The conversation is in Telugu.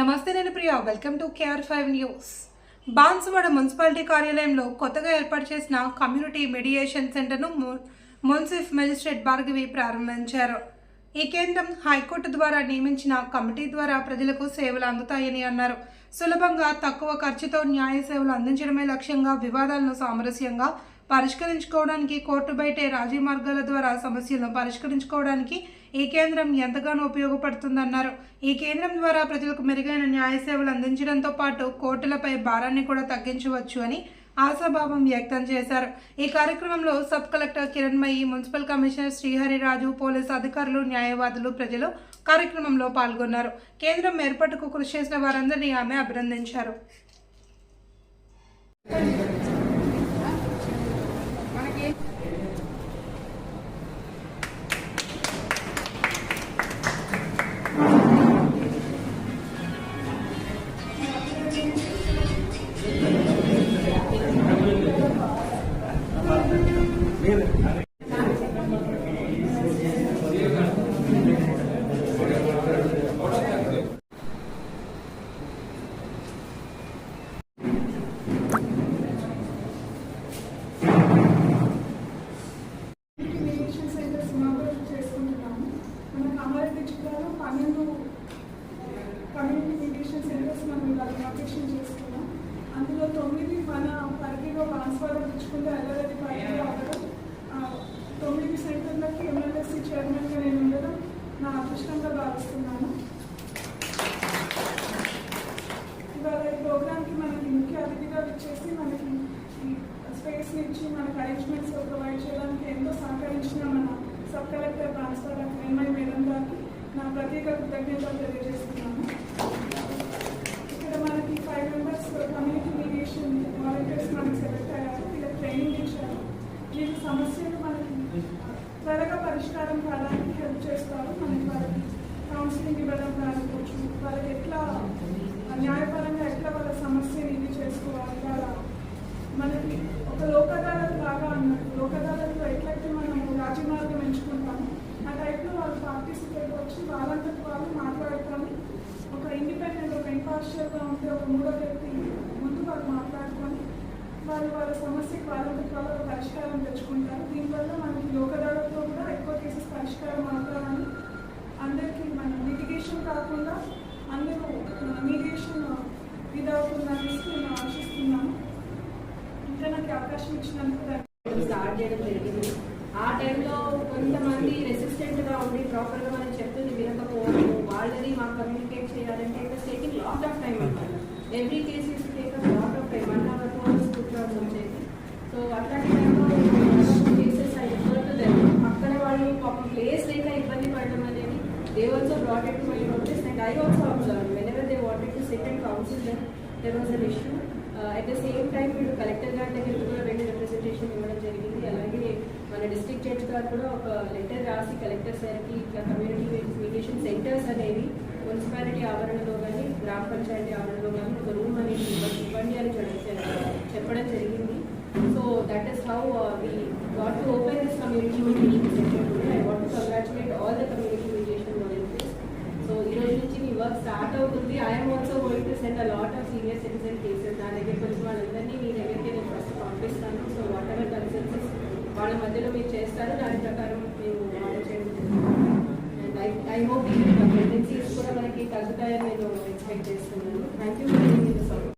నమస్తే నేను Priya. Welcome to KR five news Banswada municipality కార్యాలయంలో కొత్తగా ఏర్పాటు చేసిన కమ్యూనిటీ మెడియేషన్ సెంటర్ను మున్సిఫ్ మెజిస్ట్రేట్ భార్గవి ప్రారంభించారు. ఈ కేంద్రం హైకోర్టు ద్వారా నియమించిన కమిటీ ద్వారా ప్రజలకు సేవలు అందుతాయని అన్నారు. సులభంగా తక్కువ ఖర్చుతో న్యాయ సేవలు అందించడమే లక్ష్యంగా వివాదాలను సామరస్యంగా పరిష్కరించుకోవడానికి కోర్టు బయటే రాజీ మార్గాల ద్వారా సమస్యలను పరిష్కరించుకోవడానికి ఈ కేంద్రం ఎంతగానో ఉపయోగపడుతుందన్నారు. ఈ కేంద్రం ద్వారా ప్రజలకు మెరుగైన న్యాయ సేవలు అందించడంతో పాటు కోర్టులపై భారాన్ని కూడా తగ్గించవచ్చు అని ఆశాభావం వ్యక్తం చేశారు. ఈ కార్యక్రమంలో sub collector Kiranmayi municipal commissioner Srihari Raju police అధికారులు న్యాయవాదులు ప్రజలు కార్యక్రమంలో పాల్గొన్నారు. కేంద్రం ఏర్పాటుకు కృషి చేసిన వారందరినీ ఆమె అభినందించారు. Mira, ఈ సెంటర్లకి ఎంఎల్ఎస్సీ చైర్మన్గా నేను ఉండడం నా అదృష్టంగా భావిస్తున్నాను. ఇవాళ ఈ ప్రోగ్రామ్కి మనకి ముఖ్య అతిథిగా విచ్చేసి మనకి ఈ స్పేస్ నుంచి మనకు అరేంజ్మెంట్స్ ప్రొవైడ్ చేయడానికి ఎంతో సహకరించిన మన sub collector transfer Nirmal madam గారికి నా ప్రత్యేక కృతజ్ఞతలు తెలియజేస్తున్నాను ఇక్కడ మనకి five members community mediation volunteers మనకి సెలెక్ట్ అయ్యారు వీళ్ళకి ట్రైనింగ్ ఇచ్చారు వీళ్ళ సమస్యలు మనకి త్వరగా పరిష్కారం కావడానికి హెల్ప్ చేస్తారు మనకి వాళ్ళకి కౌన్సిలింగ్ ఇవ్వడం కానివ్వచ్చు వాళ్ళకి ఎట్లా న్యాయపరంగా ఎట్లా వాళ్ళ సమస్యని ఇది చేసుకోవాలి వాళ్ళ మనకి ఒక లోకదాలకు బాగా లాగా అన్నట్టు లోక్ ఎట్లయితే మనం రాజమార్గం ఎంచుకుంటాము ఎంచుకుంటామో ఆ టైప్లో వాళ్ళు పార్టిసిపేట్ వచ్చి వాళ్ళంతటి వాళ్ళు మాట్లాడుకొని ఒక ఇండిపెండెంట్ ఒక ఇంపార్షియల్గా ఉంటే ఒక మూడో వ్యక్తి ముందు వాళ్ళు మాట్లాడుకొని వాళ్ళు వాళ్ళ సమస్యకి వాళ్ళంతటి వాళ్ళు పరిష్కారం తెచ్చుకుంటారు. దీనివల్ల మనకి లోక్ అదాలత్లో కూడా ఎక్కువ కేసెస్ పరిష్కారం అవుతారని అందరికీ మన లిటిగేషన్ కాకుండా అందరూ మీడియేషన్ ఇదవుతుందని నేను ఆశిస్తున్నాను ఇంకా నాకు అవకాశం ఇచ్చినందుకు స్టార్ట్ చేయడం జరిగింది. ఆ టైంలో కొంతమంది రెసిస్టెంట్ ఉండి ప్రాపర్గా మనం చెప్తుంది వినకపోవడం వాళ్ళని మాకు కమ్యూనికేట్ చేయాలంటే it taking lot of time అనమాట every case take lot of time one hour two hours వచ్చేది సో అట్లాంటి టైంలో కేసెస్ అయిపోతుంది అక్కడ వాళ్ళు ప్లేస్ లేక ఇబ్బంది పడడం అనేది they also brought it to my notice and I also there was an issue at the same time వీడు కలెక్టర్ గారి దగ్గరికి కూడా వెళ్ళి రిప్రజెంటేషన్ ఇవ్వడం జరిగింది. అలాగే మన డిస్ట్రిక్ట్ జడ్జ్ గారు కూడా ఒక లెటర్ రాసి కలెక్టర్ సార్కి ఇట్లా కమ్యూనిటీ మీడియేషన్ సెంటర్స్ అనేవి మున్సిపాలిటీ ఆవరణలో కానీ గ్రామ పంచాయతీ ఆవరణలో కానీ ఒక రూమ్ అనేది ఇవ్వండి అని చెప్ప- చెప్పడం జరిగింది. So that is how we what to open this community mediation centre today I want to congratulate all the community mediation volunteers so ఈ రోజు నుంచి మీ వర్క్ స్టార్ట్ అవుతుంది I'm also going to send a lot of senior citizen cases నా దగ్గరికి కొంచెం వాళ్ళందరినీ మీ దగ్గరికి నేను ఫస్ట్ పంపిస్తాను. సో వాట్ ఎవర్ కన్సల్టెన్స్ వాళ్ళ మధ్యలో మీరు చేస్తారు దాని ప్రకారం మేము order and I I hope pregnancies కూడా మనకి తగ్గుతాయని నేను ఎక్స్పెక్ట్ చేస్తున్నాను. Thank you